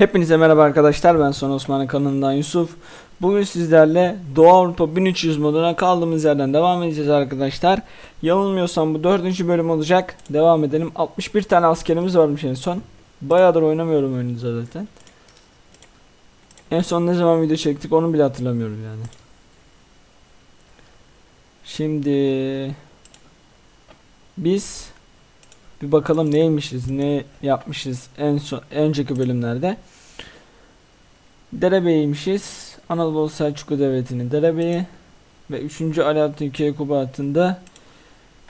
Hepinize merhaba arkadaşlar ben Son Osman'ın kanalından Yusuf. Bugün sizlerle Doğu Avrupa 1300 moduna kaldığımız yerden devam edeceğiz arkadaşlar. Yanılmıyorsam bu dördüncü bölüm olacak. Devam edelim. 61 tane askerimiz varmış en son. Bayağıdır oynamıyorum oyunu zaten. En son ne zaman video çektik onu bile hatırlamıyorum yani. Şimdi biz bir bakalım neymişiz, ne yapmışız en son önceki bölümlerde. Derebeymişiz. Anadolu Selçuklu Devleti'nin derebeyi ve 3. Alaaddin Türkiye Kubatı'nda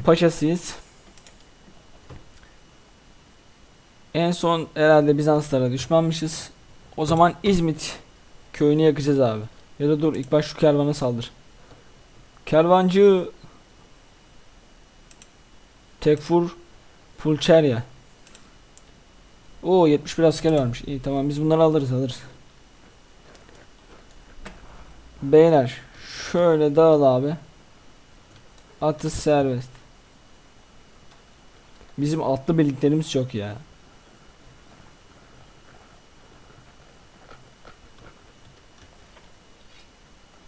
paşasıyız. En son herhalde Bizanslara düşmanmışız. O zaman İzmit köyünü yakacağız abi. Ya da dur ilk baş şu kervana saldır. Kervancı Tekfur Pulcherya. Oo 71 asker varmış. İyi tamam biz bunları alırız alırız. Beyler şöyle dağıl abi. Atız serbest. Bizim atlı birliklerimiz çok ya.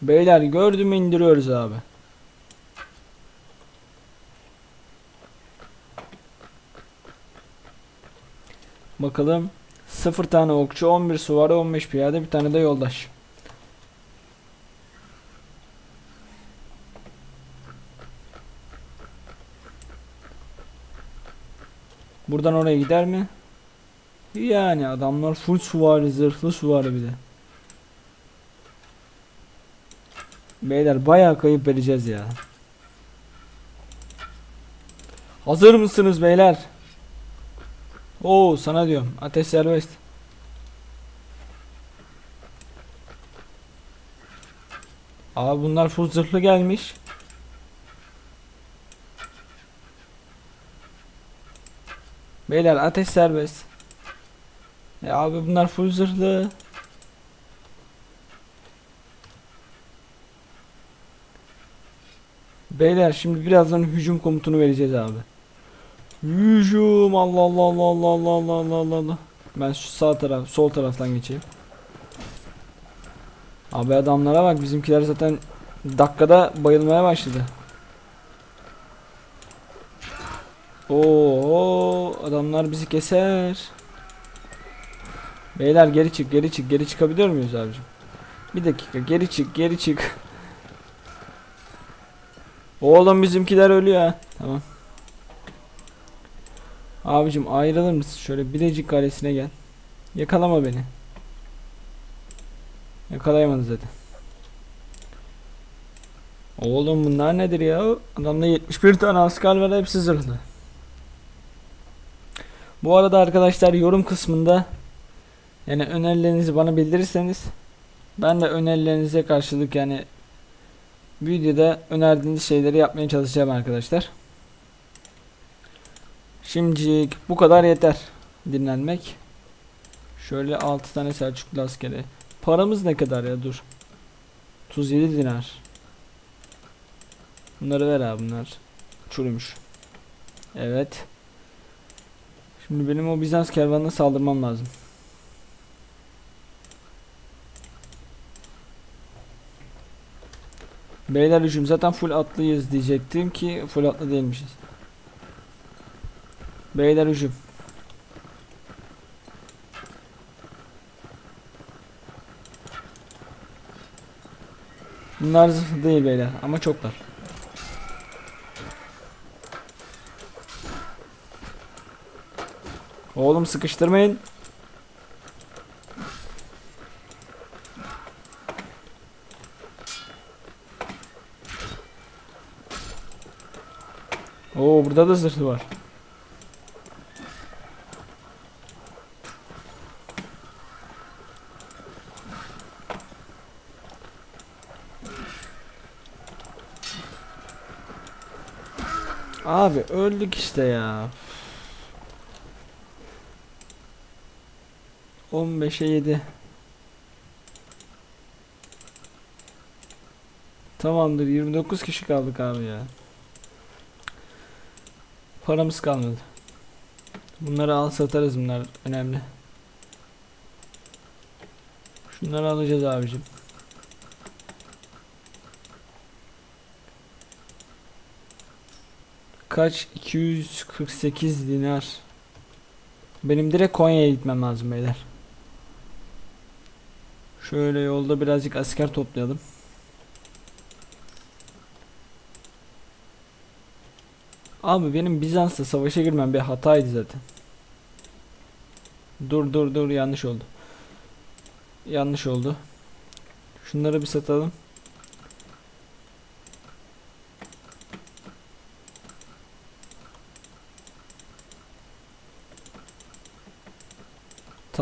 Beyler gördüm indiriyoruz abi. Bakalım. 0 tane okçu, 11 suvari, 15 piyade, bir tane de yoldaş. Buradan oraya gider mi? Yani adamlar full suvari, zırhlı suvari bir de. Beyler bayağı kayıp vereceğiz ya. Hazır mısınız beyler? Oo sana diyorum. Ateş serbest. Abi bunlar full zırhlı gelmiş. Beyler ateş serbest. Ya abi bunlar full zırhlı. Beyler şimdi birazdan hücum komutunu vereceğiz abi. Hücum Allah Allah Allah Allah Allah Allah Allah Allah. Ben şu sağ taraf sol taraftan geçeyim. Abi adamlara bak bizimkiler zaten dakikada bayılmaya başladı. Oo adamlar bizi keser. Beyler geri çık geri çık geri çıkabiliyor muyuz abicim? Bir dakika geri çık geri çık. Oğlum bizimkiler ölüyor ha. Tamam. Abicim ayrılır mısın? Şöyle Bilecik Kalesi'ne gel. Yakalama beni. Yakalayamadı zaten. Oğlum bunlar nedir ya? Adamda 71 tane asker var hepsi zırhlı. Bu arada arkadaşlar yorum kısmında yani önerilerinizi bana bildirirseniz ben de önerilerinize karşılık yani videoda önerdiğiniz şeyleri yapmaya çalışacağım arkadaşlar. Şimdi bu kadar yeter dinlenmek. Şöyle 6 tane Selçuklu askeri. Paramız ne kadar ya dur. 37 dinar. Bunları ver abi bunlar. Çürümüş. Evet. Şimdi benim o Bizans kervanına saldırmam lazım. Beyler hücum zaten full atlıyız diyecektim ki full atlı değilmişiz. Beyler hücum. Bunlar zırhlı değil beyler ama çoklar. Oğlum sıkıştırmayın. Oo burada da zırhlı var. Abi öldük işte ya. 15'e 7. Tamamdır 29 kişi kaldık abi ya. Paramız kalmadı. Bunları al satarız bunlar önemli. Şunları alacağız abicim. Kaç? 248 dinar. Benim direkt Konya'ya gitmem lazım beyler. Şöyle yolda birazcık asker toplayalım. Abi benim Bizans'la savaşa girmem bir hataydı zaten. Dur dur dur yanlış oldu. Yanlış oldu. Şunları bir satalım.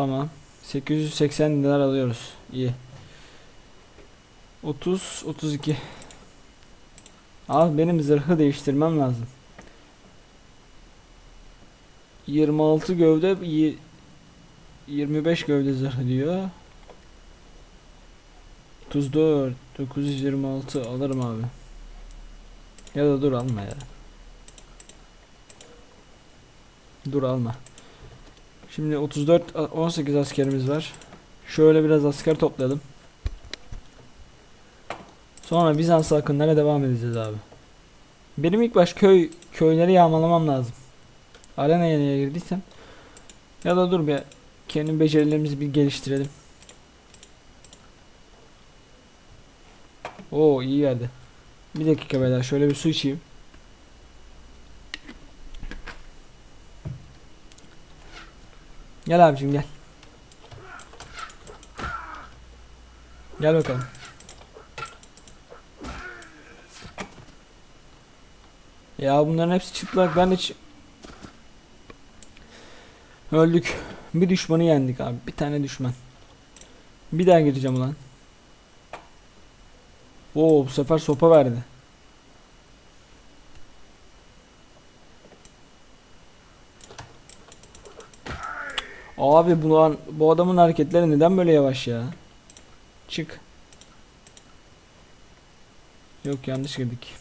Tamam. 880 dinar alıyoruz. İyi. 30 32. Abi benim zırhı değiştirmem lazım. 26 gövde y- 25 gövde zırhı diyor. 34 926 alırım abi. Ya da dur alma ya. Dur alma. Şimdi 34 a- 18 askerimiz var. Şöyle biraz asker toplayalım. Sonra Bizans akınlara devam edeceğiz abi. Benim ilk baş köy köyleri yağmalamam lazım. Arenaya niye girdiysem. Ya da dur be. Kendi becerilerimizi bir geliştirelim. Oo iyi geldi. Bir dakika beyler şöyle bir su içeyim. Gel abicim gel. Gel bakalım. Ya bunların hepsi çıplak. Ben de çı- Öldük. Bir düşmanı yendik abi. Bir tane düşman. Bir daha gireceğim ulan. Oo bu sefer sopa verdi. Abi bu, bu adamın hareketleri neden böyle yavaş ya? Çık. Yok yanlış girdik.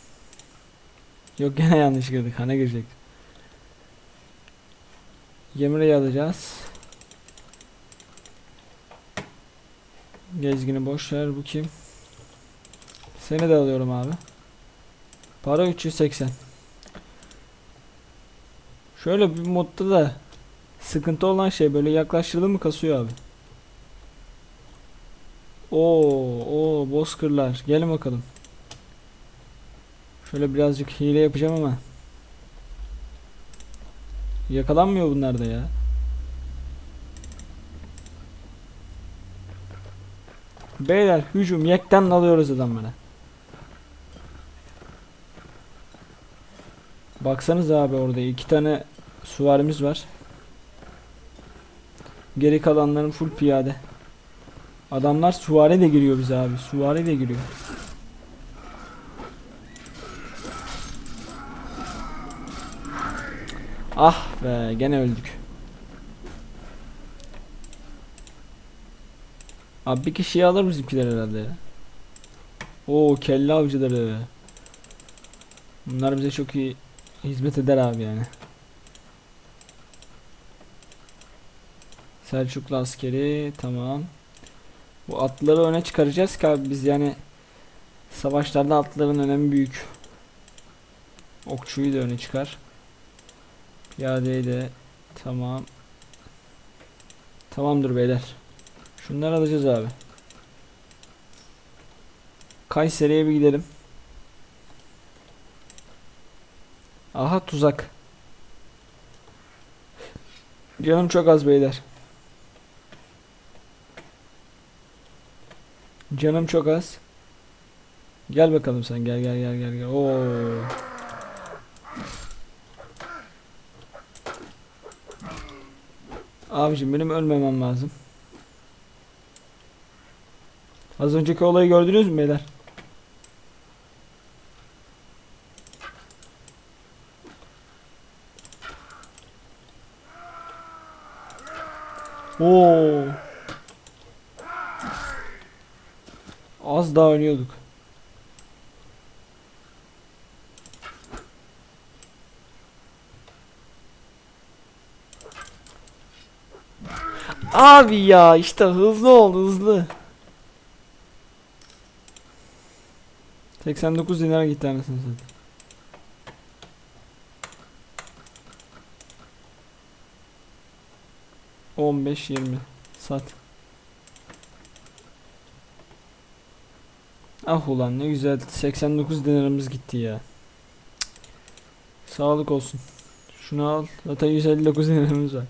Yok gene yanlış girdik. Hane girecektik. Yemre'yi alacağız. Gezgini boş ver. Bu kim? Seni de alıyorum abi. Para 380. Şöyle bir modda da sıkıntı olan şey böyle yaklaştırdı mı kasıyor abi. Oo, oo bozkırlar. Gelin bakalım. Şöyle birazcık hile yapacağım ama. Yakalanmıyor bunlar da ya. Beyler hücum yekten alıyoruz adamlara. Baksanız abi orada iki tane süvarimiz var. Geri kalanların full piyade. Adamlar süvari de giriyor bize abi. Süvari de giriyor. Ah be gene öldük. Abi bir kişiyi alır bizimkiler herhalde ya. Oo kelle avcıları. Bunlar bize çok iyi hizmet eder abi yani. Selçuklu askeri tamam. Bu atları öne çıkaracağız ki abi biz yani savaşlarda atların önemi büyük. Okçuyu da öne çıkar. Piyadeyi de tamam. Tamamdır beyler. Şunları alacağız abi. Kayseri'ye bir gidelim. Aha tuzak. Canım çok az beyler. Canım çok az. Gel bakalım sen gel gel gel gel gel. Oo. Abicim benim ölmemem lazım. Az önceki olayı gördünüz mü beyler? Oo. daha oynuyorduk. Abi ya işte hızlı ol hızlı. 89 dinar gitti anasını satayım. On beş yirmi sat. Ah ulan ne güzel 89 dinarımız gitti ya. Sağlık olsun. Şunu al. Zaten 159 dinarımız var.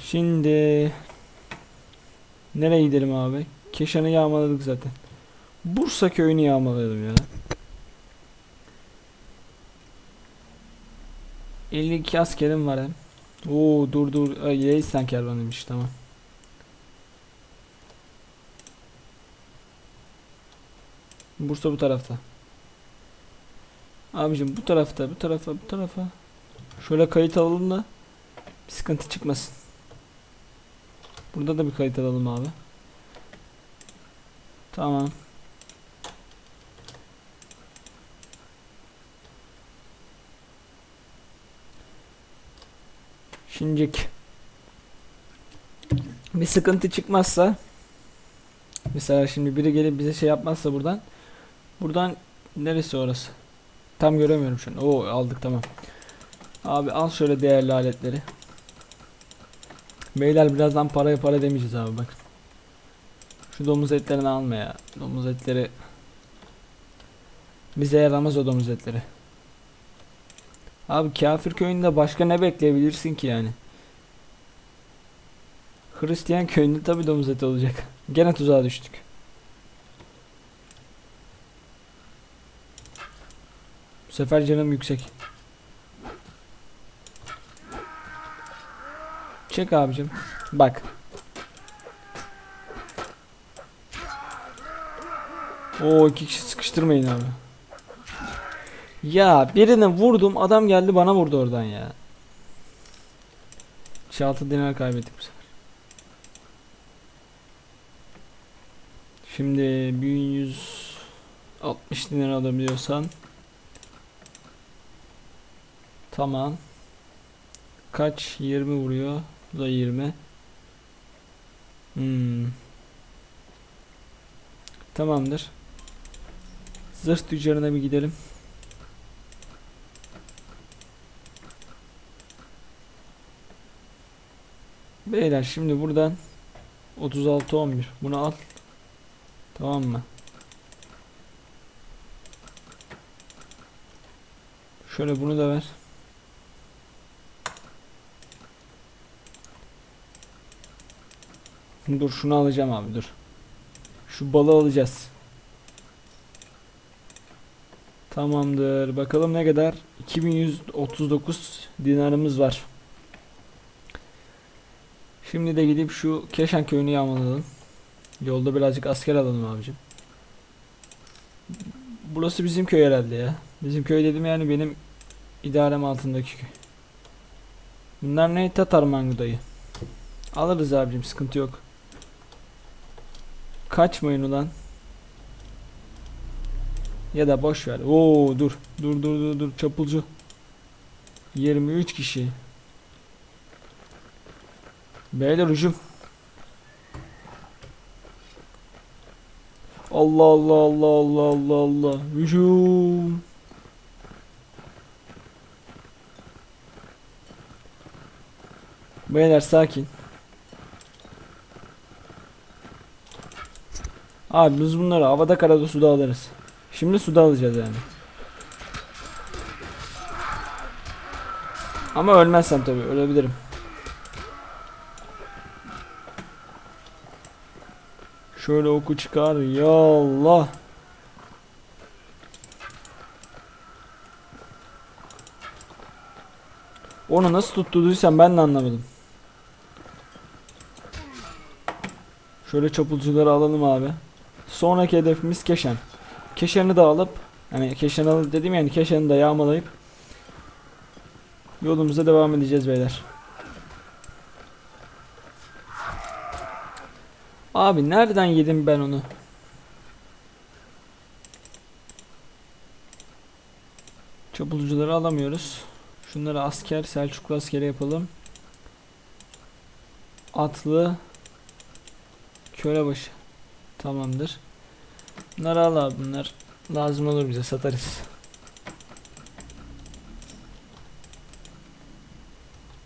Şimdi nereye gidelim abi? Keşan'ı yağmaladık zaten. Bursa köyünü yağmalayalım ya. 52 askerim var hem. Oo dur dur. Ay, Yeğizistan kervanıymış tamam. Bursa bu tarafta. Abicim bu tarafta, bu tarafa, bu tarafa. Şöyle kayıt alalım da bir sıkıntı çıkmasın. Burada da bir kayıt alalım abi. Tamam. Şimdilik bir sıkıntı çıkmazsa mesela şimdi biri gelip bize şey yapmazsa buradan buradan neresi orası? Tam göremiyorum şu an. Oo aldık tamam. Abi al şöyle değerli aletleri. Beyler birazdan paraya para demeyeceğiz abi bak. Şu domuz etlerini alma ya. Domuz etleri bize yaramaz o domuz etleri. Abi kafir köyünde başka ne bekleyebilirsin ki yani? Hristiyan köyünde tabi domuz eti olacak. Gene tuzağa düştük. Bu sefer canım yüksek. Çek abicim. Bak. O iki kişi sıkıştırmayın abi. Ya birine vurdum adam geldi bana vurdu oradan ya. 6 dinar kaybettik bu sefer. Şimdi 1160 dinar alabiliyorsan Tamam. Kaç? 20 vuruyor. Bu da 20. Hmm. Tamamdır. Zırh tüccarına bir gidelim. Beyler şimdi buradan 36 11 bunu al. Tamam mı? Şöyle bunu da ver. Dur şunu alacağım abi dur. Şu balı alacağız. Tamamdır. Bakalım ne kadar? 2139 dinarımız var. Şimdi de gidip şu Keşan köyünü yağmalayalım. Yolda birazcık asker alalım abicim. Burası bizim köy herhalde ya. Bizim köy dedim yani benim idarem altındaki köy. Bunlar ne? Tatar Mangu dayı. Alırız abicim sıkıntı yok. Kaçmayın ulan. Ya da boş ver. Oo dur. Dur dur dur dur çapulcu. 23 kişi. Beyler hücum. Allah Allah Allah Allah Allah Allah. Hücum. Beyler sakin. Abi biz bunları havada karada suda alırız. Şimdi suda alacağız yani. Ama ölmezsem tabii ölebilirim. Şöyle oku çıkar. Ya Allah. Onu nasıl tutturduysam ben de anlamadım. Şöyle çapulcuları alalım abi. Sonraki hedefimiz Keşan. Keşan'ı da alıp hani Keşan'ı alıp dedim yani Keşan'ı da yağmalayıp yolumuza devam edeceğiz beyler. Abi nereden yedim ben onu? Çapulcuları alamıyoruz. Şunları asker, Selçuklu askeri yapalım. atlı kölebaşı. Tamamdır. Bunları al abi bunlar lazım olur bize satarız.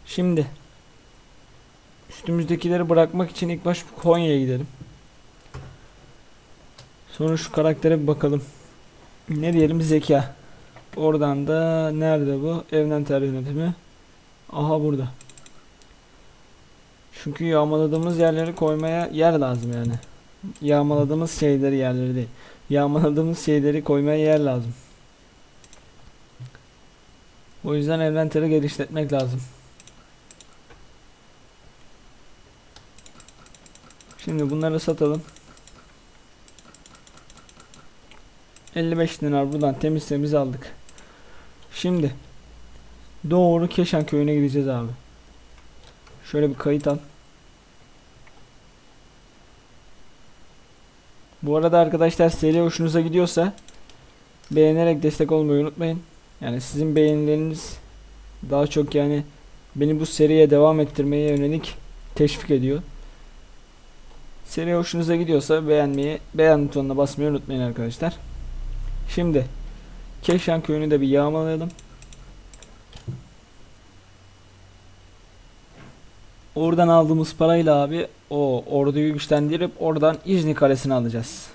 Şimdi üstümüzdekileri bırakmak için ilk baş Konya'ya gidelim. Sonra şu karaktere bir bakalım. Ne diyelim zeka. Oradan da nerede bu? Evden yönetimi. Aha burada. Çünkü yağmaladığımız yerleri koymaya yer lazım yani. Yağmaladığımız şeyleri yerleri değil. Yağmaladığımız şeyleri koymaya yer lazım. O yüzden envanteri geliştirmek lazım. Şimdi bunları satalım. 55 dinar buradan temiz temiz aldık. Şimdi doğru Keşan köyüne gideceğiz abi. Şöyle bir kayıt al. Bu arada arkadaşlar seri hoşunuza gidiyorsa beğenerek destek olmayı unutmayın. Yani sizin beğenileriniz daha çok yani beni bu seriye devam ettirmeye yönelik teşvik ediyor. Seri hoşunuza gidiyorsa beğenmeyi, beğen butonuna basmayı unutmayın arkadaşlar. Şimdi Keşan köyünü de bir yağmalayalım. Oradan aldığımız parayla abi o orduyu güçlendirip oradan İznik Kalesi'ni alacağız.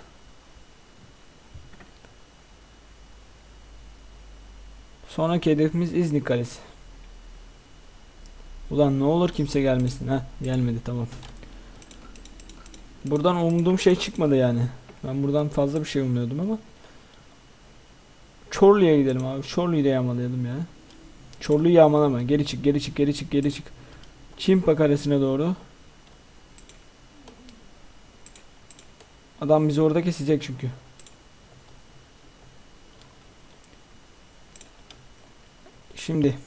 Sonraki hedefimiz İznik Kalesi. Ulan ne olur kimse gelmesin. ha gelmedi tamam. Buradan umduğum şey çıkmadı yani. Ben buradan fazla bir şey umuyordum ama. Çorlu'ya gidelim abi. Çorlu'yu da yağmalayalım ya. Çorlu'yu yağmalama. Geri çık, geri çık, geri çık, geri çık. Çimpa karesine doğru. Adam bizi orada kesecek çünkü. Şimdi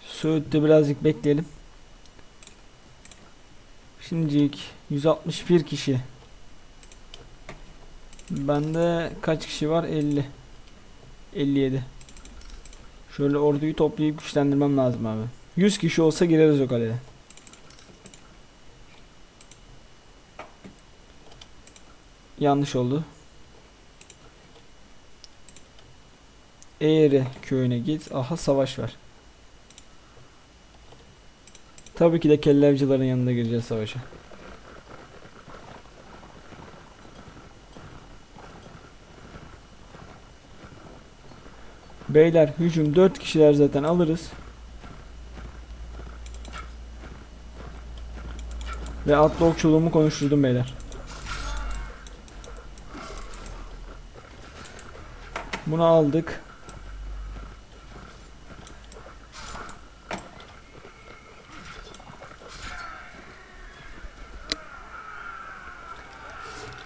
Söğüt'te birazcık bekleyelim. Şimdilik 161 kişi. Bende kaç kişi var? 50. 57. Şöyle orduyu toplayıp güçlendirmem lazım abi. 100 kişi olsa gireriz o kaleye. Yanlış oldu. Eğri köyüne git. Aha savaş var. Tabii ki de kellevcilerin yanında gireceğiz savaşa. Beyler hücum 4 kişiler zaten alırız. Ve atlı okçuluğumu konuşturdum beyler. Bunu aldık.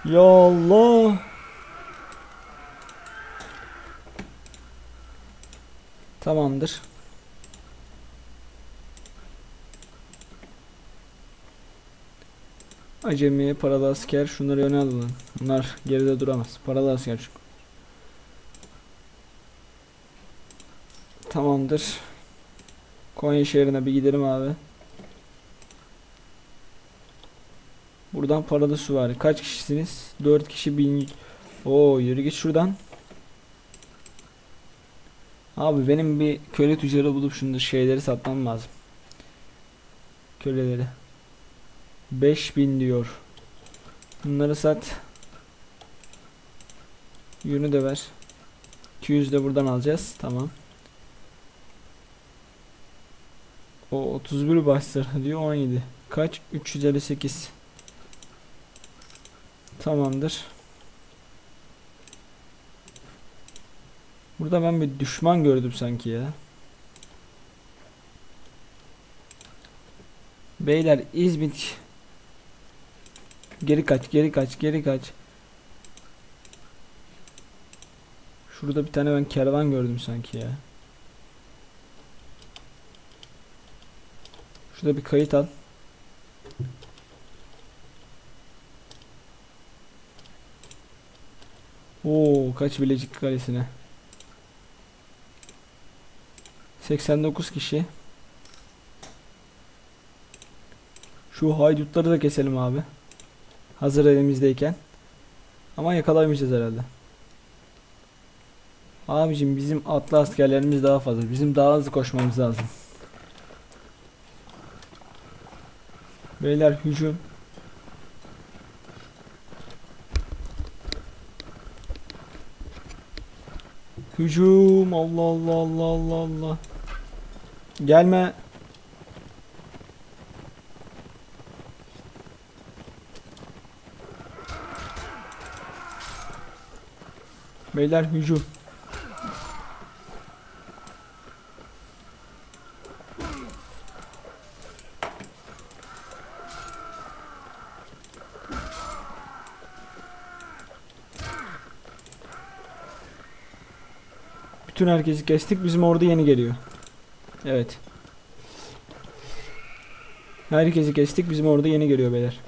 Ya Allah. Tamamdır. Acemi, paralı asker şunları öne alın. Bunlar geride duramaz. Paralı asker çünkü. Tamamdır. Konya şehrine bir gidelim abi. Buradan paralı süvari. Kaç kişisiniz? 4 kişi bin. Oo yürü git şuradan. Abi benim bir köle tüccarı bulup şunu şeyleri satmam lazım. Köleleri. 5000 diyor. Bunları sat. Yünü de ver. 200 de buradan alacağız. Tamam. O 31 başlar diyor 17. Kaç? 358. Tamamdır. Burada ben bir düşman gördüm sanki ya. Beyler İzmit Geri kaç, geri kaç, geri kaç. Şurada bir tane ben kervan gördüm sanki ya. Şurada bir kayıt al. Oo, kaç Bilecik Kalesi'ne. 89 kişi. Şu haydutları da keselim abi. Hazır elimizdeyken. Ama yakalayamayacağız herhalde. Abicim bizim atlı askerlerimiz daha fazla. Bizim daha hızlı koşmamız lazım. Beyler hücum. Hücum. Allah Allah Allah Allah Allah. Gelme. Beyler hücum. Bütün herkesi kestik. Bizim ordu yeni geliyor. Evet. Herkesi kestik. Bizim ordu yeni geliyor beyler.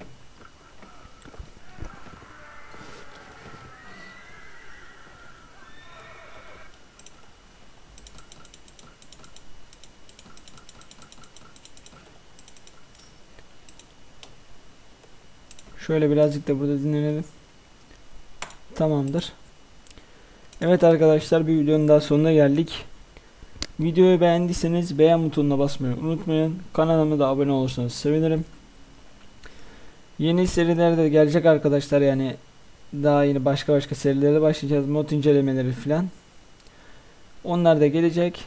Şöyle birazcık da burada dinlenelim. Tamamdır. Evet arkadaşlar bir videonun daha sonuna geldik. Videoyu beğendiyseniz beğen butonuna basmayı unutmayın. Kanalıma da abone olursanız sevinirim. Yeni seriler de gelecek arkadaşlar yani daha yeni başka başka serilere başlayacağız. Mod incelemeleri filan. Onlar da gelecek.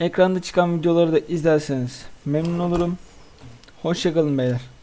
Ekranda çıkan videoları da izlerseniz memnun olurum. Hoşçakalın beyler.